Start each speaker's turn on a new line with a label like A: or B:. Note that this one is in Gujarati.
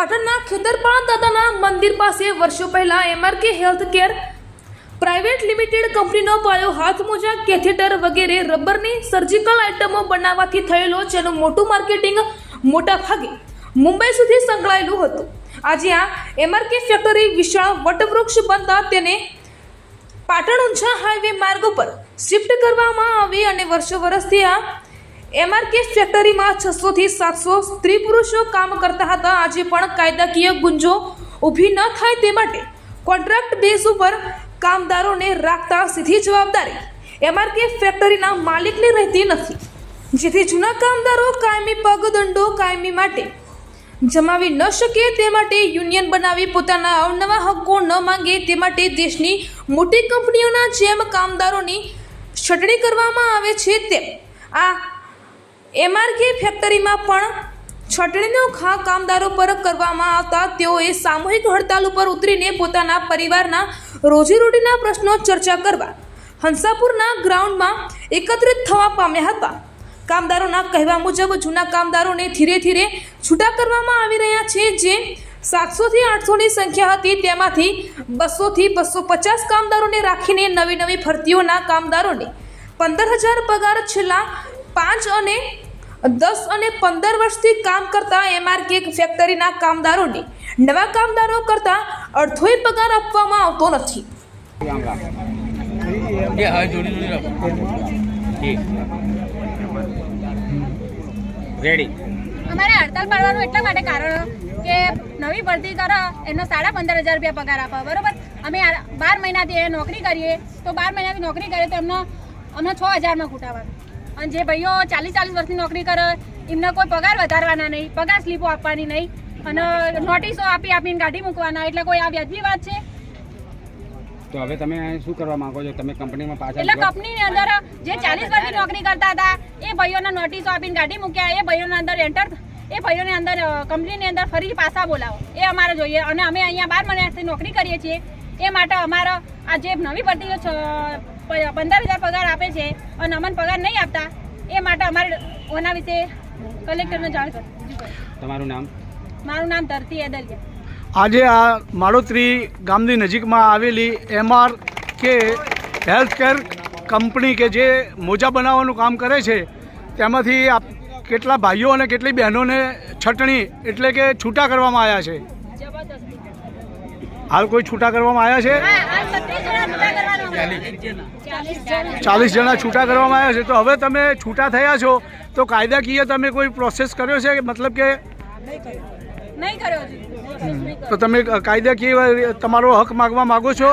A: ખેતરપાળ દાદાના મંદિર પાસે વર્ષો પહેલા MRK health care private limited કંપનીનો પાયો હાથ મોજા, કેથેટર વગેરે રબરની સર્જિકલ આઇટમો બનાવવાથી થયેલો જેનું મોટું માર્કેટિંગ મોટા ભાગે મુંબઈ સુધી સંકળાયેલું હતું. આજે આ એમઆરકે ફેક્ટરી વિશાળ વટવૃક્ષ બનતા તેને પાટણ ઊંઝા હાઈવે માર્ગ પર શિફ્ટ કરવામાં આવી અને વર્ષો વર્ષથી આ એમઆરકે ફેક્ટરીમાં છસોથી સાતસો સ્ત્રી પુરુષો કામ કરતા હતા. આજે પણ કાયદાકીય ગુંજો ઊભી ન થાય તે માટે કોન્ટ્રાક્ટ બેઝ ઉપર કામદારોને રાખતા સીધી જવાબદારી એમઆરકે ફેક્ટરીના માલિકની રહેતી નથી. જેથી જૂના કામદારો કાયમી પગદંડો કાયમી માટે જમાવી ન શકે તે માટે યુનિયન બનાવી પોતાના અવનવા હક્કો ન માંગે તે માટે દેશની મોટી કંપનીઓના જેમ કામદારોની છટણી કરવામાં આવે છે તેમ આ એમઆરકે ફેક્ટરીમાં પણ છટણીનો ખા કામદારો પર કરવામાં આવતા તેઓએ સામૂહિક હડતાલ ઉપર ઉતરીને પોતાના પરિવારના રોજીરોટીના પ્રશ્નો ચર્ચા કરવા હંસાપુરના ગ્રાઉન્ડમાં એકત્રિત થવા પામ્યા હતા. કામદારોના કહેવા મુજબ જૂના કામદારોને ધીરે ધીરે છૂટા કરવામાં આવી રહ્યા છે, જે સાતસોથી આઠસોની સંખ્યા હતી. તેમાંથી બસોથી બસો પચાસ કામદારોને રાખીને નવી નવી ભરતીઓના કામદારોને પંદર હજાર પગાર છેલ્લા પાંચ અને દસ અને પંદર વર્ષથી કામ કરતા એમઆરકે ફેક્ટરીના કામદારોને નવા કામદારો કરતાં અડધોય પગાર આપવામાં આવતો નથી.
B: અમારે હડતાલ પાડવાનું એટલા માટે કારણ કે નવી ભરતી કરો એનો સાડા પંદર હજાર રૂપિયા પગાર આપો બરોબર? અમે આ બાર મહિનાથી નોકરી કરીએ તો બાર મહિનાથી નોકરી કરીએ તો એમનો અમને છ હજારમાં ખૂટાવાનું અને જે ભાઈઓ ચાલીસ ચાલીસ વર્ષની નોકરી કરે એમને કોઈ પગાર વધારવાના નહીં પગાર સ્લીપો આપવાની નહીં અને નોટિસો આપી આપીને કાઢી મૂકવાના એટલે કોઈ આ વ્યાજબી વાત છે?
C: તો હવે તમે શું કરવા માંગો છો? તમે કંપનીમાં પાછા
B: એટલે કંપનીની અંદર જે ચાલીસ વર્ષની નોકરી કરતા હતા એ ભાઈઓને નોટિસો આપીને કાઢી મૂક્યા એ ભાઈઓના અંદર એન્ટર એ ભાઈઓની અંદર કંપનીની અંદર ફરી પાછા બોલાવો. એ અમારે જોઈએ અને અમે અહીંયા બાર મહિનાથી નોકરી કરીએ છીએ. એ માટે અમારો આ જે નવી ભરતીઓ પંદર હજાર પગાર આપે છે અને અમને પગાર નહીં આપતા માટે અમારે ઓના વિશે કલેક્ટરને જાણ કરો
C: તમારું નામ?
B: મારું નામ ધરતી એદલિયા
D: આજે આ માળોત્રી ગામની નજીકમાં આવેલી એમઆર કે હેલ્થ કેર કંપની કે જે મોજા બનાવવાનું કામ કરે છે તેમાંથી આપ કેટલા ભાઈઓ અને કેટલી બહેનોને છટણી એટલે કે છૂટા કરવામાં આવ્યા છે? હાલ કોઈ છૂટા કરવામાં આવ્યા છે?
B: ચાલીસ જણા.
D: છૂટા કરવામાં આવ્યા છે. તો હવે તમે છૂટા થયા છો તો કાયદાકીય તમે કોઈ પ્રોસેસ કર્યો છે? મતલબ કે
B: નહીં કર્યો.
D: તો તમે કાયદાકીય તમારો હક માગવા માગો છો?